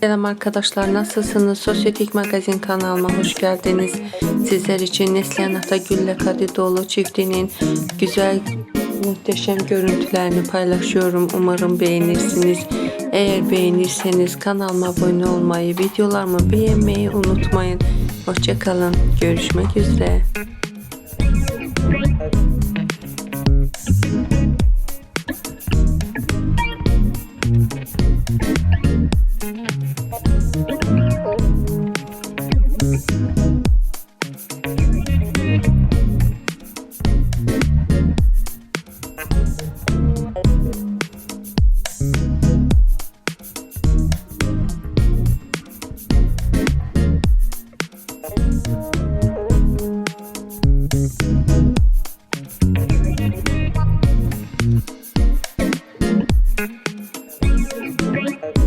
Selam arkadaşlar nasılsınız? Sosyetik Magazin kanalıma hoş geldiniz. Sizler için Neslihan Atagül ile Kadidoğlu çiftinin güzel muhteşem görüntülerini paylaşıyorum. Umarım beğenirsiniz. Eğer beğenirseniz kanalıma abone olmayı, videolarımı beğenmeyi unutmayın. Hoşçakalın. Görüşmek üzere. Bye.